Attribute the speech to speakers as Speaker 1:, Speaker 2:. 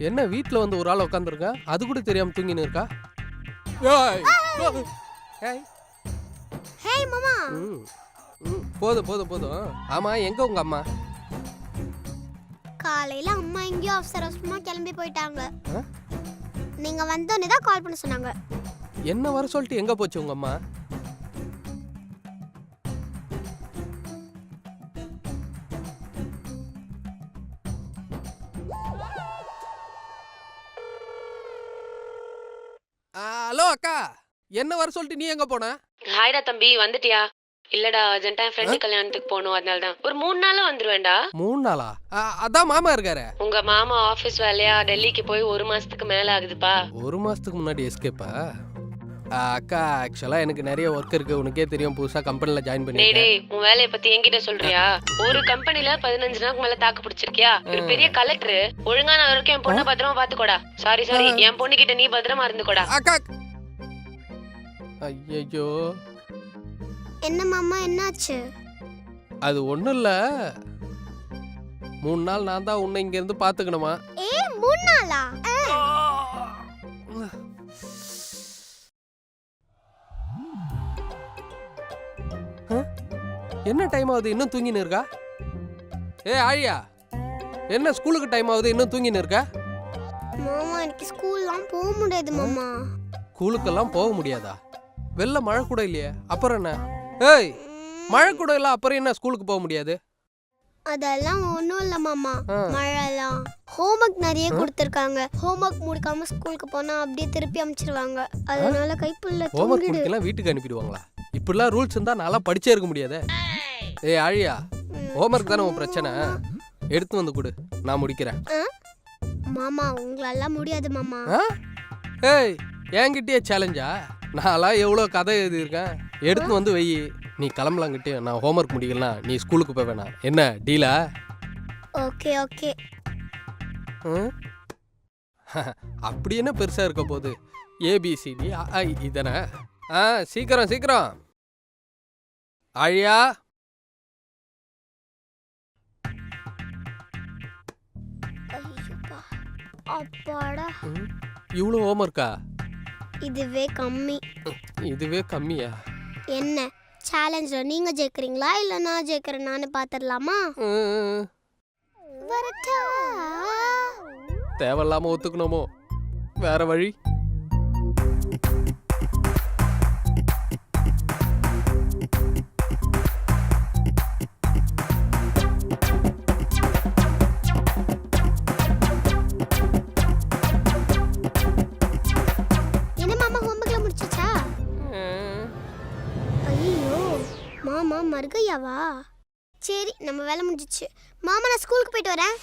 Speaker 1: என்ன வீட்டில் வந்து ஒரு ஆள் உட்காந்துருக்க அது கூட தெரியாம தூங்கின்னு இருக்கா?
Speaker 2: ஹேய் மாமா.
Speaker 1: ம், ம், போதும் போதும் போதும். ஆமா எங்க உங்க அம்மா?
Speaker 2: காலையில அம்மா எங்கேயோ அவசர அவசரமா கிளம்பி போயிட்டாங்க? நீங்க வந்தோடனே தான் கால் பண்ண சொன்னாங்க.
Speaker 1: என்ன வர சொல்லிட்டு எங்க போச்சு உங்க அம்மா? ஹலோ அக்கா என்ன வர சொல்லிட்டு நீ எங்க போன?
Speaker 3: ஹாய்டா தம்பி வந்துட்டியா? இல்லடா அர்ஜென்ட்டா என் ஃப்ரெண்டு கல்யாணத்துக்கு போகணும் அதனால தான் ஒரு மூணு நாள்ல வந்துருவேன்டா.
Speaker 1: மூணு நாளா? அதான் மாமா இருக்காரு.
Speaker 3: உங்க மாமா ஆபீஸ் வேலையா? டெல்லிக்கு போய் ஒரு மாசத்துக்கு மேல ஆகுதுப்பா.
Speaker 1: ஒரு மாசத்துக்கு முன்னாடி எஸ்கேப்பா அக்கா ஆக்சுவலா எனக்கு நிறைய ஒர்க் இருக்கு. உனக்கே தெரியும் புதுசா கம்பெனில ஜாயின்
Speaker 3: டேய்
Speaker 1: பண்ணிருக்கேன்
Speaker 3: டேய் உன் வேலைய பத்தி என்கிட்ட சொல்றியா? ஒரு கம்பெனில பதினஞ்சு நாளுக்கு மேல தாக்கு பிடிச்சிருக்கியா? ஒரு பெரிய கலெக்டர் ஒழுங்கான வரைக்கும் என் பொண்ணை பத்திரமா பாத்துக்கோடா சாரி சாரி என் பொண்ணு கிட்ட நீ பத்திரமா இருந்துக்கோடா.
Speaker 1: அக்கா ஐயோ
Speaker 2: என்ன மாமா என்னாச்சு?
Speaker 1: அது ஒண்ணும் இல்ல. மூணு நாள் நான் தான் உன்னை இங்க இருந்து பாத்துக்கணுமா
Speaker 2: ஏ மூணு நாளா?
Speaker 1: என்ன டைம் ஆகுது? இன்னும் தூங்கின்னு இருக்கா? ஏ ஆழியா என்ன ஸ்கூலுக்கு டைம் ஆகுது? இன்னும் தூங்கின்னு இருக்கா?
Speaker 2: மாமா எனக்கு ஸ்கூல்லாம் போக முடியாது மாமா.
Speaker 1: ஸ்கூலுக்கெல்லாம் போக முடியாதா? வெளில மழை கூட இல்லையே. அப்புறம் என்ன? ஏய் மழை கூட இல்ல அப்புறம் என்ன? ஸ்கூலுக்கு போக முடியாது.
Speaker 2: அதெல்லாம் ஒன்றும் இல்லை மாமா. மழைலாம். ஹோம்ஒர்க் நிறைய கொடுத்துருக்காங்க. ஹோம்ஒர்க் முடிக்காம ஸ்கூலுக்கு போனா அப்படியே திருப்பி அனுப்பிச்சிருவாங்க அதனால கைப்புள்ள
Speaker 1: ஹோம்ஒர்க் முடிக்கலாம் வீட்டுக்கு அனுப்பிடுவாங்களா? இப்படிலாம் ரூல்ஸ் இருந்தா நான்லாம் படிச்சே இருக்க முடியாதே. ஏய் ஆழியா ஹோம்ஒர்க் தானே உன் பிரச்சனை? எடுத்து வந்து கொடு. நான் முடிக்கிறேன்?
Speaker 2: மாமா உங்களால முடியாது மாமா?
Speaker 1: ஏய் என்கிட்டயே சேலஞ்சா நான்லாம் எவ்வளோ கதை எழுதியிருக்கேன். எடுத்து வந்து வை. நீ கிளம்பலாங்கிட்டே நான் ஹோம்ஒர்க் முடிக்கலாம் நீ ஸ்கூலுக்கு போய் வேணாம். என்ன டீலா
Speaker 2: ஓகே ஓகே?
Speaker 1: அப்படி என்ன பெருசா இருக்க போகுது? ஏபிசிடி இதனை? ஆ சீக்கிரம் சீக்கிரம். ம், இவ்வளோ ஹோம்ஒர்க்கா
Speaker 2: இதுவே கம்மி.
Speaker 1: இதுவே கம்மியா?
Speaker 2: என்ன? சேலஞ்சில் நீங்க ஜெயிக்கிறீங்களா? இல்ல நான் ஜெயிக்கிறேனான்னு பாத்துடலாமா
Speaker 1: ம்,
Speaker 2: வரட்டா.
Speaker 1: தேவையில்லாம ஒத்துக்கணுமோ? வேற வழி?
Speaker 2: மாமா மருகையாவா? சரி நம்ம வேலை முடிஞ்சிச்சு. மாமா நான் ஸ்கூலுக்கு போயிட்டு வரேன்.